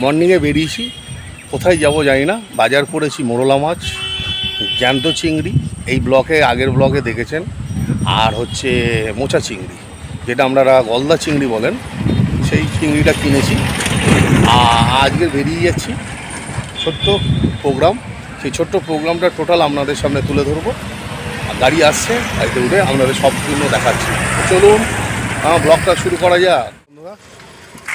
মর্নিংয়ে বেরিয়েছি। কোথায় যাব জানি না। বাজার করেছি মোরলা মাছ, জ্যান্ত চিংড়ি। এই ব্লকে, আগের ব্লকে দেখেছেন। আর হচ্ছে মোচা চিংড়ি, যেটা আপনারা গলদা চিংড়ি বলেন, সেই চিংড়িটা কিনেছি। আ- আজকে বেরিয়ে যাচ্ছি। ছোট্ট প্রোগ্রাম। সেই ছোট্ট প্রোগ্রামটা টোটাল আপনাদের সামনে তুলে ধরবো। আর গাড়ি আসছে, গাড়িতে উঠে আপনাদের সব জন্য দেখাচ্ছি। চলুন ব্লগটা শুরু করা যাক। বন্ধুরা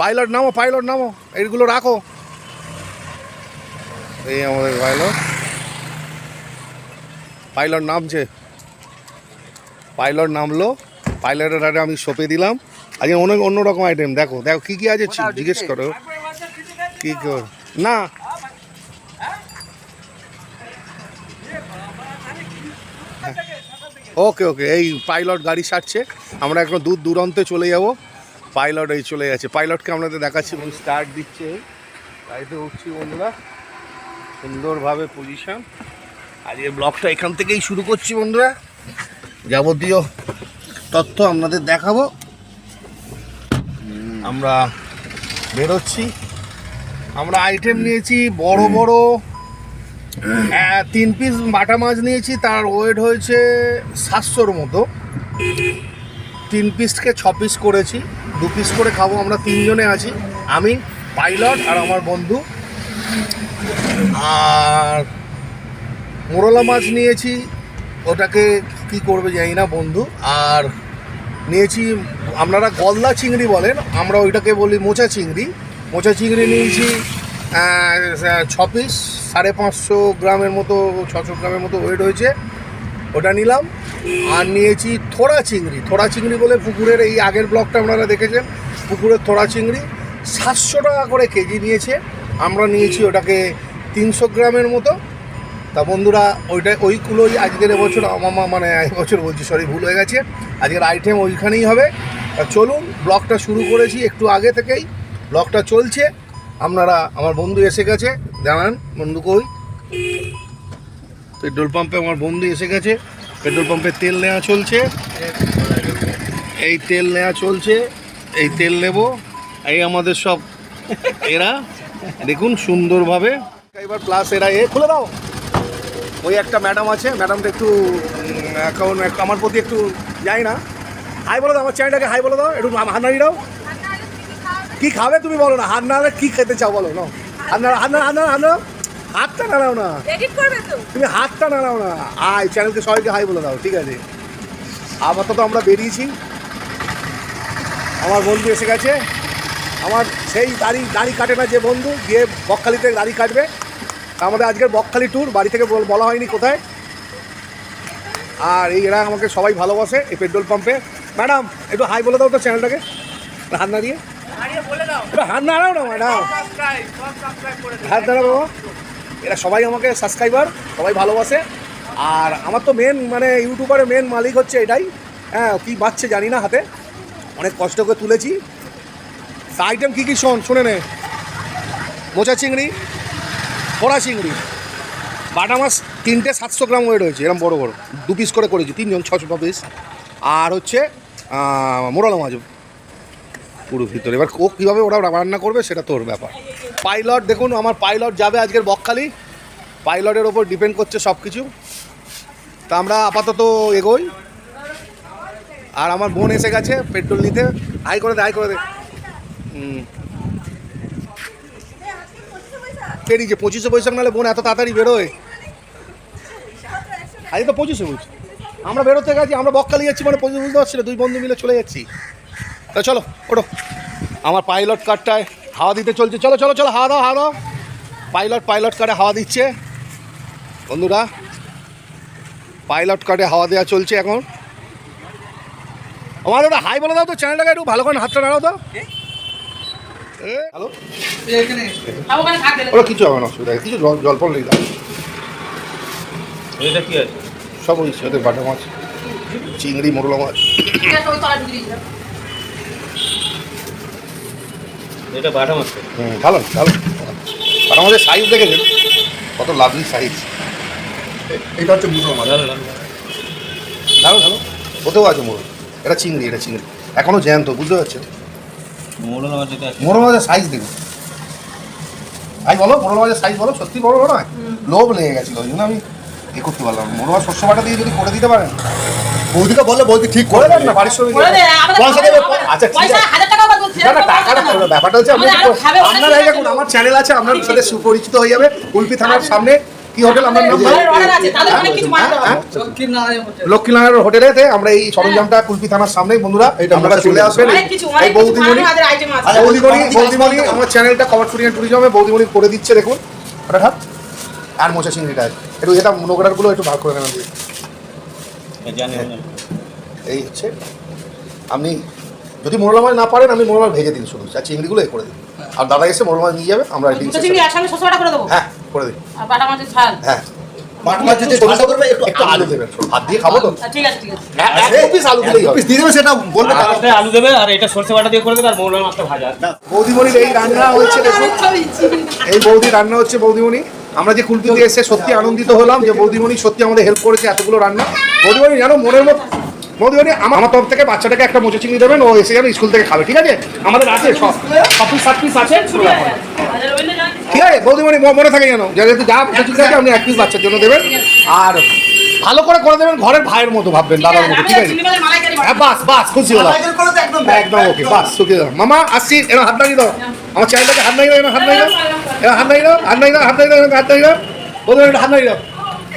পাইলট নামো পাইলট নামো, এইগুলো রাখো। এই আমাদের পাইলট। পাইলট নামছে। পাইলট নামলো। পাইলটের আগে আমি সঁপে দিলাম। আজকে অনেক অন্যরকম আইটেম দেখো দেখো, কী কী আছে? জিজ্ঞেস করো। কী কর? না। ওকে ওকে, এই পাইলট গাড়ি সারছে। আমরা এখন দূর দূরান্তে চলে যাব। পাইলট এই চলে যাচ্ছে পাইলটকে আপনাদের দেখাচ্ছি এবং স্টার্ট দিচ্ছে। গাড়িতে উঠছি বন্ধুরা। সুন্দরভাবে পজিশন আজকে ব্লগটা এখান থেকেই শুরু করছি বন্ধুরা। যাবতীয় তথ্য আপনাদের দেখাবো। আমরা বেরোচ্ছি। আমরা আইটেম নিয়েছি বড় বড় হ্যাঁ, তিন পিস বাটা মাছ নিয়েছি। তার ওয়েট হয়েছে সাতশোর মতো। তিন পিসকে ছ পিস করেছি। দু পিস করে খাব, আমরা তিনজনে আছি। আমি, পাইলট আর আমার বন্ধু। আর মোরলা মাছ নিয়েছি। ওটাকে কি করবে জানি না বন্ধু। আর নিয়েছি, আপনারা গলদা চিংড়ি বলেন, আমরা ওইটাকে বলি মোচা চিংড়ি। মোচা চিংড়ি নিয়েছি ছ পিস সাড়ে পাঁচশো গ্রামের মতো, ছশো গ্রামের মতো ওয়েট হয়েছে। ওটা নিলাম। আর নিয়েছি থোড়া চিংড়ি। থোড়া চিংড়ি বলে পুকুরের এই আগের ব্লকটা আপনারা দেখেছেন। পুকুরের থোড়া চিংড়ি। সাতশো টাকা করে কেজি নিয়েছে। আমরা নিয়েছি ওটাকে তিনশো গ্রামের মতো। তা বন্ধুরা, ওইটা ওইগুলোই আজকের এবছর আমার মানে এবছর বলছি সরি ভুল হয়ে গেছে। আজকের আইটেম ওইখানেই হবে। তা চলুন, ব্লগটা শুরু করেছি একটু আগে থেকেই। ব্লগটা চলছে। আপনারা, আমার বন্ধু এসে গেছে। জানান, বন্ধু কই? পেট্রোল পাম্পে আমার বন্ধু এসে গেছে। পেট্রোল পাম্পে তেল নেওয়া চলছে। এই তেল নেওয়া চলছে এই তেল নেব। এই আমাদের সব এরা। দেখুন সুন্দরভাবে। এবার প্লাস এরা এ খুলে দাও। ওই একটা ম্যাডাম আছে ম্যাডামটা একটু এখন আমার প্রতি একটু যাই না। হাই বলে দাও আমার চ্যানেলটাকে হাই বলে দাও। একটু নাড়িয়ে দাও। কী খাবে তুমি বলো না? নাড়লে কি খেতে চাও বলো? না হাত নাড়া হাত নাড়া। হাতটা নাড়াও না। এডিট করবে তো। তুমি হাতটা নাড়াও না। আয় চ্যানেলকে সবাইকে হাই বলে দাও ঠিক আছে? আপাতত আমরা বেরিয়েছি। আমার বন্ধু এসে গেছে। আমার সেই দাড়ি দাড়ি কাটে না যে বন্ধু গিয়ে বকখালিতে দাড়ি কাটবে। আমাদের আজকের বকখালি ট্যুর বাড়ি থেকে বল- হয়নি কোথায়। আর এই এরা আমাকে সবাই ভালোবাসে এই পেট্রোল পাম্পে ম্যাডাম একটু হাই বলে দাও তো চ্যানেলটাকে হাত নাড়িয়ে। একটু হাত নাড়াও না ম্যাডাম। হাত নাড়াও বাবা। এরা সবাই আমাকে সাবস্ক্রাইবার সবাই ভালোবাসে। আর আমার তো মেন মানে ইউটিউবারের মেন মালিক হচ্ছে এটাই। হ্যাঁ কী বাচ্চে জানি না হাতে। অনেক কষ্ট করে তুলেছি। আইটেম কী কী শোন, শুনে নে। মোচা চিংড়ি ফোড়া চিংড়ি। বাটা মাছ তিনটে সাতশো গ্রাম ওয়েট হয়েছে এরকম বড় বড়। দু পিস করে করেছি, তিনজন ছশো পিস আর হচ্ছে মোরালা মাছ পুরো ভিতরে। এবার ও কীভাবে ওরা রান্না করবে সেটা তোর ব্যাপার। পাইলট, দেখুন আমার পাইলট যাবে আজকের বকখালি। পাইলটের ওপর ডিপেন্ড করছে সব কিছু তা আমরা আপাতত এগোই। আর আমার বোন এসে গেছে পেট্রোল নিতে। হাই করে দে হাই করে দে। বেরিয়েছে পঁচিশে বৈশাখ নাহলে বোন এত তাড়াতাড়ি বেরোয়। আজকে তো পঁচিশে বৈশাখ আমরা বেরোতে গেছি, আমরা বকখালি যাচ্ছি মানে পঁচিশ বুঝতে পারছি না, দুই বন্ধু মিলে চলে যাচ্ছি। তা চলো, ওঠো। আমার পাইলট কারটায় হাওয়া দিতে চলছে। চলো চলো চলো হাওয়া দাও হাওয়া দাও। পাইলট পাইলট কারে হাওয়া দিচ্ছে। বন্ধুরা পাইলট কাটে হাওয়া দেওয়া চলছে এখন। আমার ওটা হাই বলে দাও তো চ্যানেলটাকে একটু ভালো করে হাতটা নাড়াও তো। হ্যালো? গেলে ওরা কিছু হবে না অসুবিধা নেই। কিছু জল জল ফল নেই দাও এটা কি আছে? সব ওই ওদের বাটা মাছ চিংড়ি মোরলা মাছ ঠিক আছে ওই তলায় ঢুকে দিয়েছিলাম এটা বাটা মাছ। হুম ভালো ভালো বাটা মাছের সাইজ দেখেছেন? কত লাভলি সাইজ এটা হচ্ছে মাছ। ভালো ভালো ভালো ওতেও আছে এটা চিংড়ি এটা চিংড়ি। এখনও জ্যান্ত বুঝতে পারছেন? মোরল মাছের সাইজ দেখুন। ভাই বলো মোরল মাছের সাইজ বলো সত্যি বড় বড় নয়? লোভ লেগে গেছিল ওই জন্য আমি এ করতে পারলাম। মোরল মাছ শস্য বাটা দিয়ে যদি করে দিতে পারেন। বৌদিকে বললে বৌদি ঠিক করে দেন না আমাদের পয়সা দেবে আচ্ছা ঠিক আছে না না এরকম না। ব্যাপারটা হচ্ছে আপনারা এই দেখুন আমার চ্যানেল আছে আপনার সাথে সুপরিচিত হয়ে যাবে। কুলপি থানার সামনে কি হোটেল আমার নাম আমাদের order আছে, তাদের অনেক কিছু মানতে হবে। হ্যাঁ? লক্ষ্মীনারায়ণ হোটেলেতে আমরা এই সরঞ্জামটা কুলপি থানার সামনেই বন্ধুরা আপনারা চলে আসবেন। এই বৌদিমণি আমাদের বৌদিমণি বৌদিমণি আমার চ্যানেলটা কভার ফুডিং ট্যুরিজমে বৌদিমণি করে দিচ্ছে দেখুন। ওটা আর মোচা চিংড়িটা। একটু এটা নোংরাগুলো একটু ভাগ করে নেবেন। জানি। এই হচ্ছে। আপনি যদি মোরলা মাছ না পারেন আমি মোরলা মাছ ভেজে দিন শুধু। আর চিংড়িগুলো এ করে দিন। আর দাদা এসে মোরলা মাছ নিয়ে যাবে আমরা চিংড়ি করে দেবো? হ্যাঁ করে দিন। আর বাটা মাছের ঝাল? হ্যাঁ। বাটা মাছ যদি ঝাল করবে একটু একটু আলু দেবেন। ভাত দিয়ে খাব তো। ঠিক আছে ঠিক আছে। এক- এক পিস আলু দিলেই হবে। পিস দিয়ে দেবে সেটা বলবে আর আলু দেবে আর এটা সরষে বাটা দিয়ে করে দেবে আর মোড়লা মাছটা ভাজা। বৌদিমণির এই রান্না হচ্ছে দেখুন। এই বৌদি রান্না হচ্ছে বৌদিমণি। আমরা যে কুলপিতে এসে সত্যি আনন্দিত হলাম যে বৌদিমণি সত্যি আমাদের হেল্প করেছে এতগুলো রান্না। বৌদিমণি জানো মনের মতো বৌদিমণি আমার আমার তরফ থেকে বাচ্চাটাকে একটা মোচা চিংড়ি দেবেন ও এসে যাবে স্কুল থেকে খাবে ঠিক আছে? আমাদের আছে সব সব পিস সাত পিস আছে। ঠিক আছে? বৌদিমণি মনে থাকে যেন যেহেতু যা মোচা চিংড়ি আছে আপনি এক পিস বাচ্চার জন্য দেবেন। আর ভালো করে করে দেবেন ঘরের ভাইয়ের মতো ভাববেন দাদার মতো ঠিক আছে? হ্যাঁ বাস বাস খুশি হলাম। একদম একদম ওকে বাস সুখী দাও মামা আসছি এরা হাত লাগিয়ে দাও। আমার চ্যানেলটাকে হাত লাগিয়ে দাও হাত লাগিয়ে দাও। এরা হাত লাগিয়ে দাও হাত লাগিয়ে দাও হাত লাগিয়ে দাও হাত লাগিয়ে দাও। একটু হাত লাগিয়ে দাও।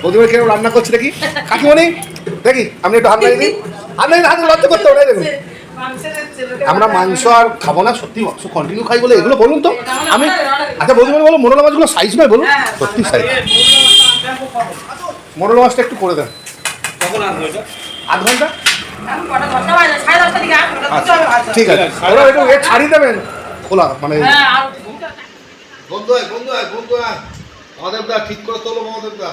বৌদিবার কেউ রান্না করছে দেখি কাকিমণি? দেখি আপনি একটু হাত লাগিয়ে দিন। হাত লাগিয়ে হাত লজ্জা করতে হবে দেখুন। আমরা মাংস আর খাব না সত্যি মাংস কন্টিনিউ খাই বলে এগুলো বলুন তো। আমি আচ্ছা বৌদিবার বলো মোরলা মাছগুলো সাইজ নয় বলুন। সত্যি সাইজ মোরলা মাছটা একটু করে দেন। আধ ঘণ্টা? আচ্ছা ঠিক আছে। ওরা একটু এ ছাড়িয়ে দেবেন। খোলা মানে হ্যাঁ বন্ধু হয় বন্ধু হয় বন্ধু হয় আমাদের দা ঠিক করে তোলো আমাদের দা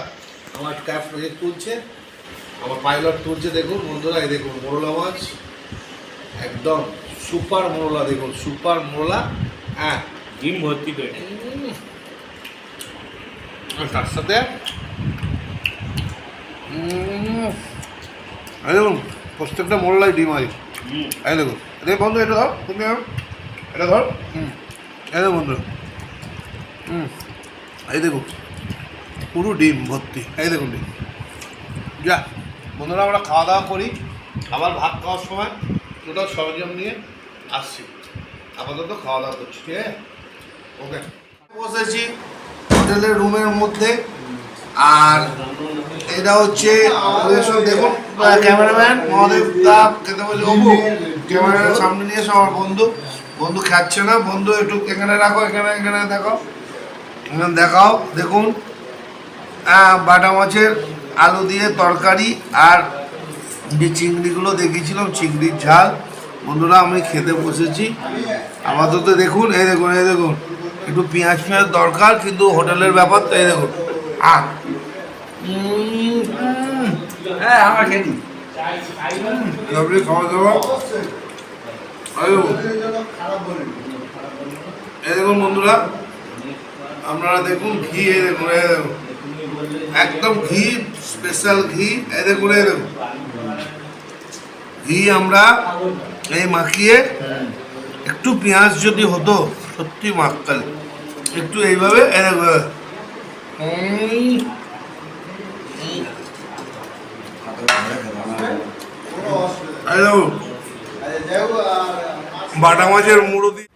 আমার ক্যাপ তুলছে। আমার পাইলট তুলছে দেখুন বন্ধুরা এই দেখুন মোরলা মাছ। একদম সুপার মোরলা দেখুন সুপার মোরলা। হ্যাঁ। ডিম ভর্তি করে তার সাথে এই দেখুন প্রত্যেকটা মোরলাই ডিম আছে। এই দেখুন। এই বন্ধু এটা ধর তুমি। এটা ধর। হুম। এই দেখুন বন্ধু। হুম। এই দেখুন পুরো ডিম ভর্তি। এই দেখুন ডিম। যা। বন্ধুরা আমরা খাওয়া দাওয়া করি। আবার ভাত খাওয়ার সময় টোটাল সরঞ্জাম নিয়ে আসছি। আপাতত খাওয়া দাওয়া করছি ঠিক আছে? ওকে। বসেছি হোটেলের রুমের মধ্যে। আর এটা হচ্ছে দেখুন ক্যামেরাম্যান? মহাদেব দা খেতে বলছে অপু। ক্যামেরার সামনে নিয়ে আমার বন্ধু। বন্ধু খাচ্ছে না। বন্ধু একটু এখানে রাখো এখানে এখানে দেখো। এখানে দেখাও দেখুন। বাটা মাছের আলু দিয়ে তরকারি আর যে চিংড়িগুলো দেখিয়েছিলাম চিংড়ির ঝাল। বন্ধুরা আমি খেতে বসেছি। আপাতত দেখুন এই দেখুন এই দেখুন। একটু পেঁয়াজ পেঁয়াজ দরকার কিন্তু হোটেলের ব্যাপার তো এই দেখুন। উম, হ্যাঁ খেলি খাওয়া দাওয়া। এই দেখুন বন্ধুরা আপনারা দেখুন ঘি এই দেখুন এই দেখুন। একদম ঘি স্পেশাল ঘি এই করে এই ঘি আমরা এই মাখিয়ে একটু পেঁয়াজ যদি হতো সত্যি মাখতালে একটু এইভাবে বাটা মাছের মুড়ো দিয়ে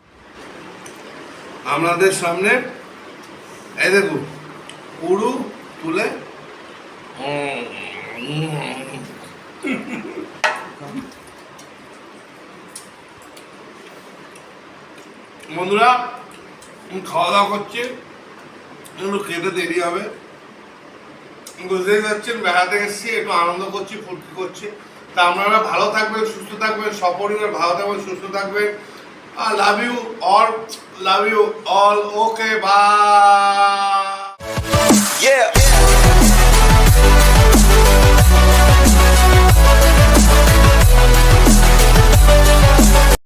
আপনাদের সামনে এই দেখুন পুরু তুলে বন্ধুরা খাওয়া দাওয়া করছে একটু খেতে দেরি হবে বুঝতেই পারছেন বেড়াতে এসেছি একটু আনন্দ করছি ফুর্তি করছি তা আপনারা ভালো থাকবেন সুস্থ থাকবেন সপরিবার ভালো থাকবেন সুস্থ থাকবেন love you all. Love you all. Okay, bye.